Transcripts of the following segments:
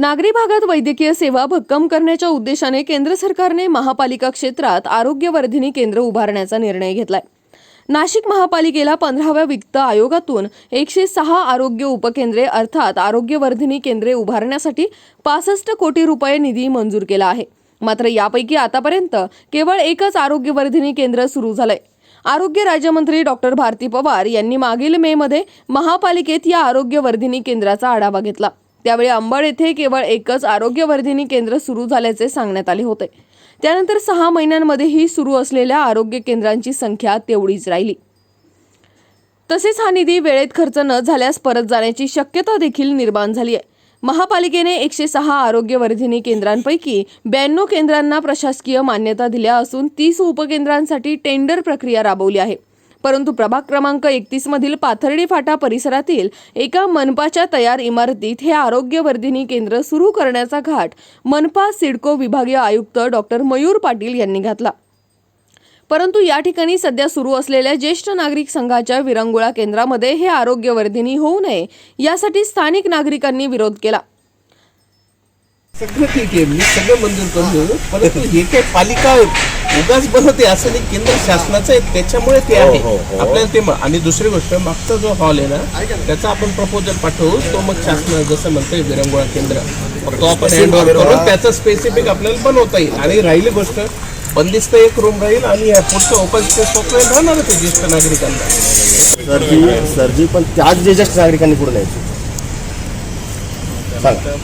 नागरी भागात वैद्यकीय सेवा भक्कम करण्याच्या उद्देशाने केंद्र सरकारने महापालिका क्षेत्रात आरोग्यवर्धिनी केंद्र उभारण्याचा निर्णय घेतलाय. नाशिक महापालिकेला पंधराव्या वित्त आयोगातून एकशे सहा आरोग्य उपकेंद्रे अर्थात आरोग्यवर्धिनी केंद्रे उभारण्यासाठी पासष्ट कोटी रुपये निधी मंजूर केला आहे. मात्र यापैकी आतापर्यंत केवळ एकच आरोग्यवर्धिनी केंद्र सुरू झालंय. आरोग्य राज्यमंत्री डॉक्टर भारती पवार यांनी मागील मे मध्ये महापालिकेत या आरोग्यवर्धिनी केंद्राचा आढावा घेतला. त्यावेळी अंबड येथे केवळ एकच आरोग्यवर्धिनी केंद्र सुरू झाल्याचे सांगण्यात आले होते. त्यानंतर सहा महिन्यांमध्येही सुरू असलेल्या आरोग्य केंद्रांची संख्या तेवढीच राहिली. तसेच हा निधी वेळेत खर्च न झाल्यास परत जाण्याची शक्यता देखील निर्माण झाली आहे. महापालिकेने एकशे सहा आरोग्यवर्धिनी केंद्रांपैकी ब्याण्णव केंद्रांना प्रशासकीय मान्यता दिल्या असून तीस उपकेंद्रांसाठी टेंडर प्रक्रिया राबवली आहे. परंतु प्रभाग क्रमांक एकतीस मधील पाथर्डी फाटा परिसरातील एका मनपाच्या तयार इमारतीत हे आरोग्यवर्धिनी केंद्र सुरू करण्याचा घाट मनपा सिडको विभागीय आयुक्त डॉक्टर मयूर पाटील यांनी घातला. परंतु या ठिकाणी सध्या सुरू असलेल्या ज्येष्ठ नागरिक संघाच्या विरंगुळा केंद्रामध्ये हे आरोग्यवर्धिनी होऊ नये यासाठी स्थानिक नागरिकांनी विरोध केला. सगळं ठीक आहे मी सगळं मंजूर करून परंतु हे काय पालिका उगाच बनवते असं नाही केंद्र शासनाचं आहे त्याच्यामुळे ते आहे. आपल्याला ते म- आणि दुसरी गोष्ट मागचा जो हॉल आहे ना त्याचा आपण प्रपोजल पाठवू तो मग शासन जसं म्हणतोय विरंगुळा केंद्र. मग तो आपण हँड करून त्याचं स्पेसिफिक आपल्याला बनवता येईल. आणि राहिली गोष्ट बंदिस्त एक रूम राहील आणि पुढचं ओपन स्पेस वगैरे राहणारच आहे ज्येष्ठ नागरिकांना. सर्दी सर्दी पण त्याच ज्येष्ठ नागरिकांनी पुढे न्यायची? सांगा.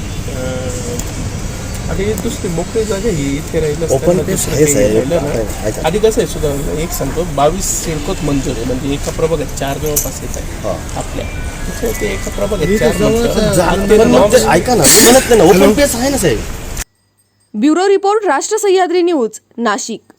आणि दुसरी मोकळी जागा ही इथे राहिलं आहे साहेब. आहे. आधी कसं आहे सुद्धा एक सांगतो बावीस सिडकोत मंजूर आहे म्हणजे एका प्रभागात चार जवळपास येत आहे हा. आपल्या तिथे ते एका प्रभागात चार मंजूर. जा- आणि ते पण मग ते normal- ऐका ना ते म्हणत नाही ना ओपन पेस आहे ना साहेब ब्युरो रिपोर्ट राष्ट्र सह्याद्री न्यूज नाशिक